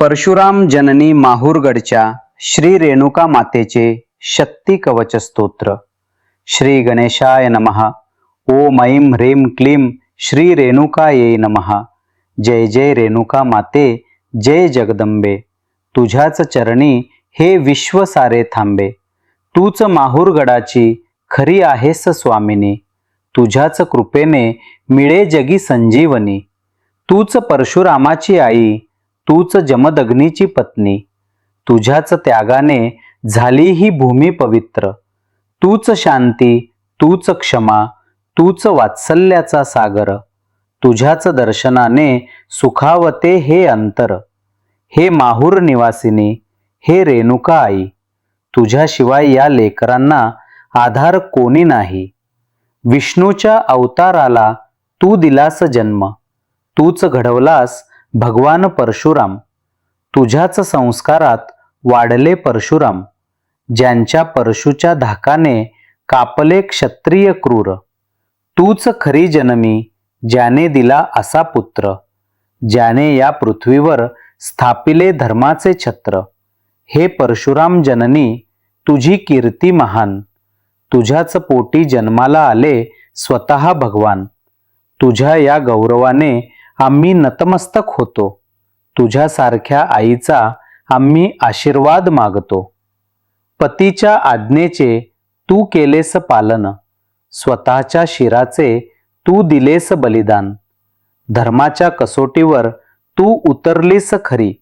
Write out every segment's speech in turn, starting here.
परशुराम जननी माहूरगडच्या श्री रेणुका मातेचे शक्ती कवच स्तोत्र श्री गणेशाय नमहा ओम ऐं ह्रीं क्लीं श्री रेणुकाये नमहा जय जय रेणुका माते जय जगदंबे. तुझ्याच चरणी हे विश्व सारे थांबे. तूच माहूरगडाची खरी आहेस स्वामिनी. तुझ्याच कृपेने मिळे जगी संजीवनी. तूच परशुरामाची आई तूच जमदग्नीची पत्नी तुझ्याच त्यागाने झाली ही भूमी पवित्र. तूच शांती तूच क्षमा तूच वात्सल्याचा सागर. तुझ्याच दर्शनाने सुखावते हे अंतर. हे माहूर निवासिनी हे रेणुका आई तुझ्याशिवाय या लेकरांना आधार कोणी नाही. विष्णूच्या अवताराला तू दिलास जन्म तूच घडवलास भगवान परशुराम तुझ्याच संस्कारात वाढले परशुराम ज्यांच्या परशुच्या धाकाने कापले क्षत्रिय क्रूर. तूच खरी जनमी ज्याने दिला असा पुत्र ज्याने या पृथ्वीवर स्थापिले धर्माचे छत्र. हे परशुराम जननी तुझी कीर्ती महान. तुझ्याच पोटी जन्माला आले स्वतः भगवान. तुझ्या या गौरवाने आम्ही नतमस्तक होतो. तुझ्यासारख्या आईचा आम्ही आशीर्वाद मागतो. पतीच्या आज्ञेचे तू केलेस पालन. स्वतःच्या शिराचे तू दिलेस बलिदान. धर्माच्या कसोटीवर तू उतरलीस खरी.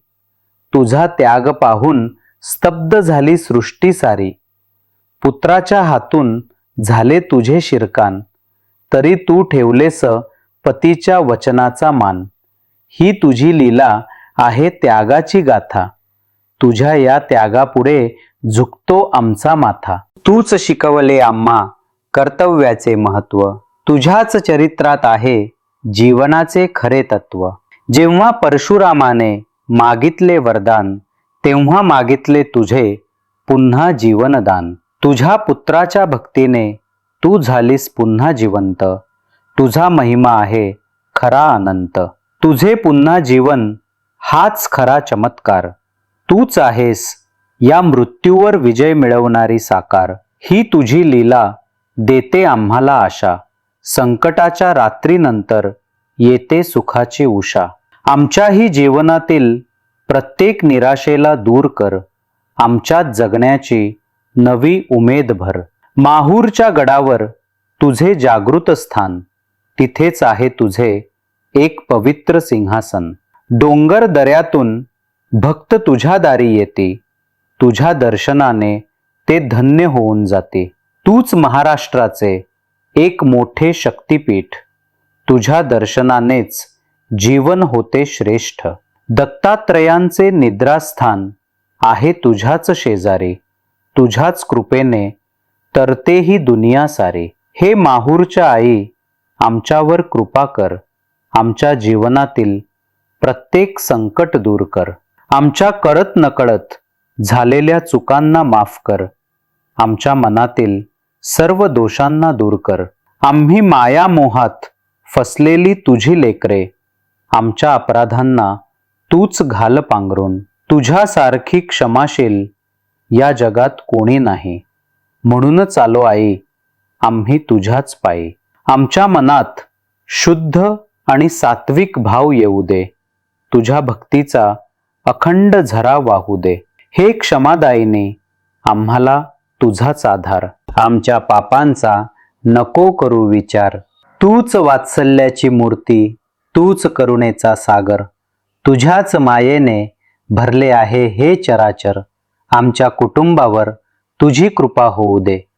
तुझा त्याग पाहून स्तब्ध झाली सृष्टी सारी. पुत्राच्या हातून झाले तुझे शिरकान. तरी तू ठेवलेस पतीच्या वचनाचा मान. ही तुझी लीला आहे त्यागाची गाथा. तुझ्या या त्यागापुढे झुकतो आमचा माथा. तूच शिकवले आम्हा कर्तव्याचे महत्त्व. तुझ्याच चरित्रात आहे जीवनाचे खरे तत्व. जेव्हा परशुरामाने मागितले वरदान तेव्हा मागितले तुझे पुन्हा जीवनदान. तुझ्या पुत्राच्या भक्तीने तू झालीस पुन्हा जिवंत. तुझा महिमा आहे खरा अनंत. तुझे पुन्हा जीवन हाच खरा चमत्कार. तूच आहेस या मृत्यूवर विजय मिळवणारी साकार. ही तुझी लीला देते आम्हाला आशा. संकटाच्या रात्रीनंतर येते सुखाची उषा. आमच्याही जीवनातील प्रत्येक निराशेला दूर कर. आमच्यात जगण्याची नवी उमेद भर. माहूरच्या गडावर तुझे जागृत स्थान. तिथेच आहे तुझे एक पवित्र सिंहासन. डोंगर दऱ्यातून भक्त तुझ्या दारी येते. तुझ्या दर्शनाने ते धन्य होऊन जाते. तूच महाराष्ट्राचे एक मोठे शक्तिपीठ. तुझ्या दर्शनानेच जीवन होते श्रेष्ठ. दत्तात्रयांचे निद्रास्थान आहे तुझ्याच शेजारी. तुझ्याच कृपेने तरतेही दुनिया सारे. हे माहूरच्या आई आमच्यावर कृपा कर. आमच्या जीवनातील प्रत्येक संकट दूर कर. आमच्या कळत नकळत झालेल्या चुकांना माफ कर. आमच्या मनातील सर्व दोषांना दूर कर. आम्ही माया मोहात फसलेली तुझी लेकरे. आमच्या अपराधांना तूच घाल पांघरून. तुझ्यासारखी क्षमाशील या जगात कोणी नाही. म्हणूनच आलो आई आम्ही तुझ्याच पायी. आमच्या मनात शुद्ध आणि सात्विक भाव येऊ दे. तुझ्या भक्तीचा अखंड झरा वाहू दे. हे क्षमादायीने आम्हाला तुझाच आधार. आमच्या पापांचा नको करू विचार. तूच वात्सल्याची मूर्ती तूच करुणेचा सागर. तुझ्याच मायेने भरले आहे हे चराचर. आमच्या कुटुंबावर तुझी कृपा होऊ दे.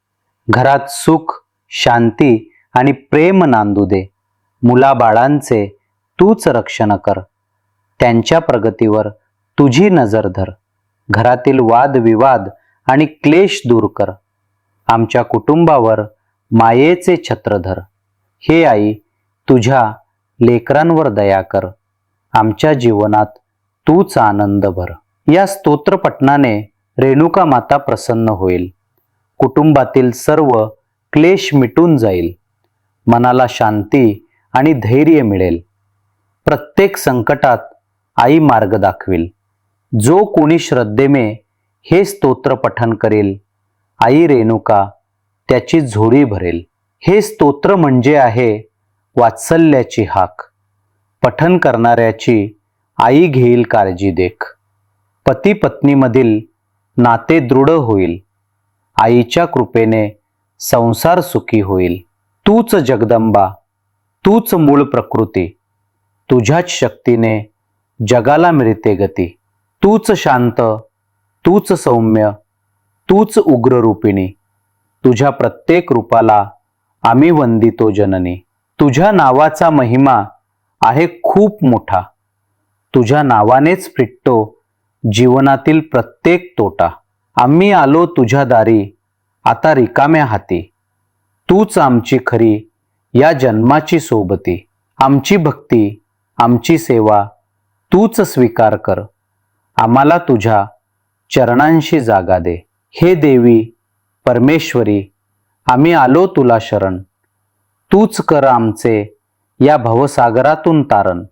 घरात सुख शांती आणि प्रेम नांदू दे. मुलाबाळांचे तूच रक्षण कर. त्यांच्या प्रगतीवर तुझी नजर धर. घरातील वादविवाद आणि क्लेश दूर कर. आमच्या कुटुंबावर मायेचे छत्र धर. हे आई तुझ्या लेकरांवर दया कर. आमच्या जीवनात तूच आनंद भर. या स्तोत्रपठणाने रेणुका माता प्रसन्न होईल. कुटुंबातील सर्व क्लेश मिटून जाईल. मनाला शांती आणि धैर्य मिळेल. प्रत्येक संकटात आई मार्ग दाखवील. जो कोणी श्रद्धेमे हे स्तोत्र पठन करेल आई रेणुका त्याची झोळी भरेल. हे स्तोत्र म्हणजे आहे वात्सल्याची हाक. पठन करणाऱ्याची आई घेईल काळजी देख. पती पत्नीमधील नाते दृढ होईल. आईच्या कृपेने संसार सुखी होईल. तूच जगदंबा तूच मूळ प्रकृती तुझ्याच शक्तीने जगाला मिळते गती. तूच शांत तूच सौम्य तूच उग्र रूपिणी तुझ्या प्रत्येक रूपाला आम्ही वंदितो जननी. तुझ्या नावाचा महिमा आहे खूप मोठा. तुझ्या नावानेच फिटतो जीवनातील प्रत्येक तोटा. आम्ही आलो तुझ्या दारी आता रिकाम्या हाती. तूच आमची खरी या जन्माची सोबती. आमची भक्ती आमची सेवा तूच स्वीकार कर. आम्हाला तुझ्या चरणांशी जागा दे. हे देवी परमेश्वरी आम्ही आलो तुला शरण. तूच कर आमचे या भवसागरातून तारण.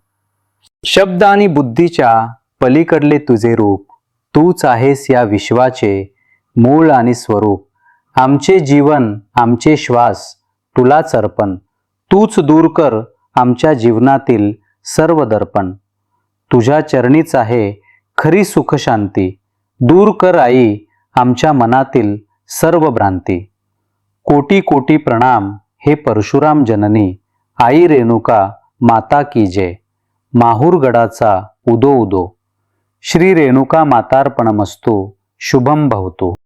शब्द आणि बुद्धीच्या पलीकडले तुझे रूप. तूच आहेस या विश्वाचे मूळ आणि स्वरूप. आमचे जीवन आमचे श्वास तुलाच अर्पण तूच दूर कर आमच्या जीवनातील सर्व दर्पण. तुझ्या चरणीच आहे खरी सुखशांती दूर कर आई आमच्या मनातील सर्व भ्रांती. कोटी कोटी प्रणाम हे परशुराम जननी. आई रेणुका माता की जय. माहूरगडाचा उदो उदो. श्री रेणुका मातार्पणमस्तू. शुभम भवतो.